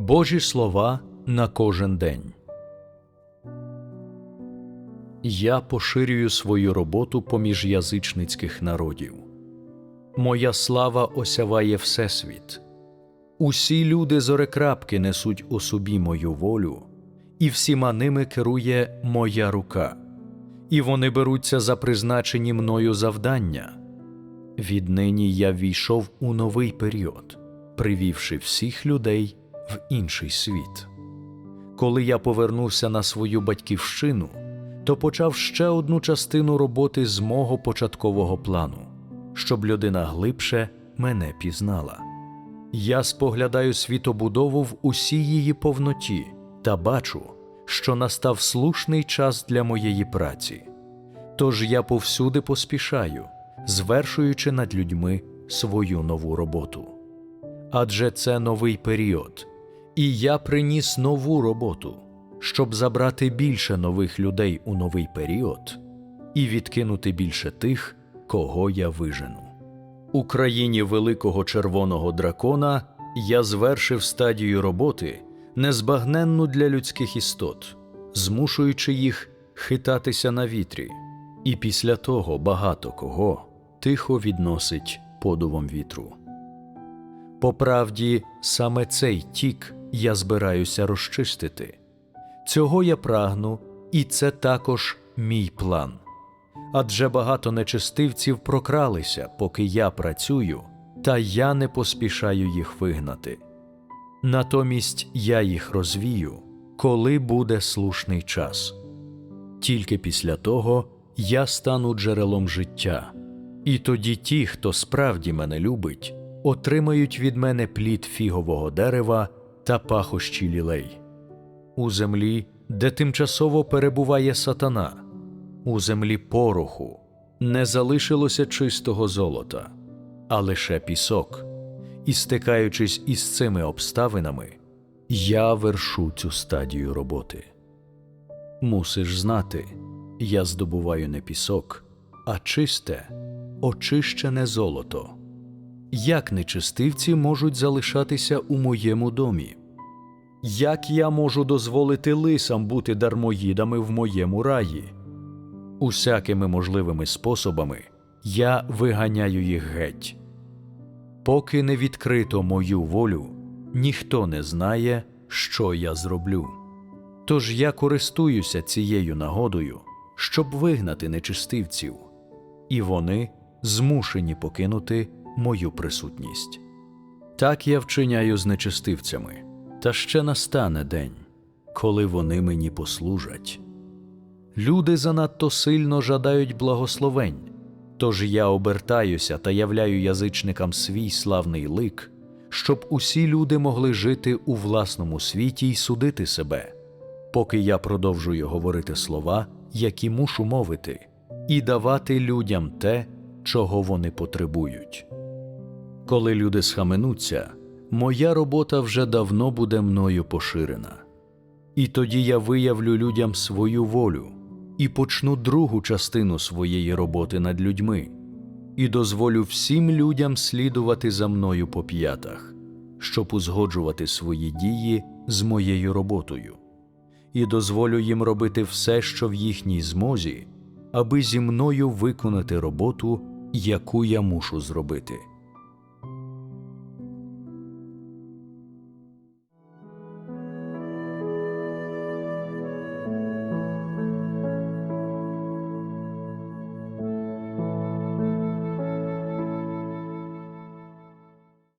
Божі слова на кожен день. Я поширюю свою роботу поміж язичницьких народів. Моя слава осяває Всесвіт. Усі люди зорекрапки несуть у собі мою волю, і всіма ними керує моя рука, і вони беруться за призначені мною завдання. Віднині я війшов у новий період, привівши всіх людей в інший світ. Коли я повернувся на свою батьківщину, то почав ще одну частину роботи з мого початкового плану, щоб людина глибше мене пізнала. Я споглядаю світобудову в усій її повноті та бачу, що настав слушний час для моєї праці. Тож я повсюди поспішаю, звершуючи над людьми свою нову роботу. Адже це новий період, і я приніс нову роботу, щоб забрати більше нових людей у новий період і відкинути більше тих, кого я вижену. У країні великого червоного дракона я звершив стадію роботи, незбагненну для людських істот, змушуючи їх хитатися на вітрі, і після того багато кого тихо відносить подувом вітру. По правді, саме цей тік я збираюся розчистити. Цього я прагну, і це також мій план. Адже багато нечистивців прокралися, поки я працюю, та я не поспішаю їх вигнати. Натомість я їх розвію, коли буде слушний час. Тільки після того я стану джерелом життя, і тоді ті, хто справді мене любить, отримають від мене плід фігового дерева та пахощі лілей. У землі, де тимчасово перебуває сатана, у землі пороху не залишилося чистого золота, а лише пісок. І стикаючись із цими обставинами, я вершу цю стадію роботи. Мусиш знати, я здобуваю не пісок, а чисте, очищене золото. Як нечистивці можуть залишатися у моєму домі? Як я можу дозволити лисам бути дармоїдами в моєму раї? Усякими можливими способами я виганяю їх геть. Поки не відкрито мою волю, ніхто не знає, що я зроблю. Тож я користуюся цією нагодою, щоб вигнати нечистивців, і вони змушені покинути мою присутність. Так я вчиняю з нечистивцями, та ще настане день, коли вони мені послужать. Люди занадто сильно жадають благословень, тож я обертаюся та являю язичникам свій славний лик, щоб усі люди могли жити у власному світі й судити себе, поки я продовжую говорити слова, які мушу мовити, і давати людям те, чого вони потребують. Коли люди схаменуться, моя робота вже давно буде мною поширена. І тоді я виявлю людям свою волю і почну другу частину своєї роботи над людьми, і дозволю всім людям слідувати за мною по п'ятах, щоб узгоджувати свої дії з моєю роботою, і дозволю їм робити все, що в їхній змозі, аби зі мною виконати роботу, яку я мушу зробити.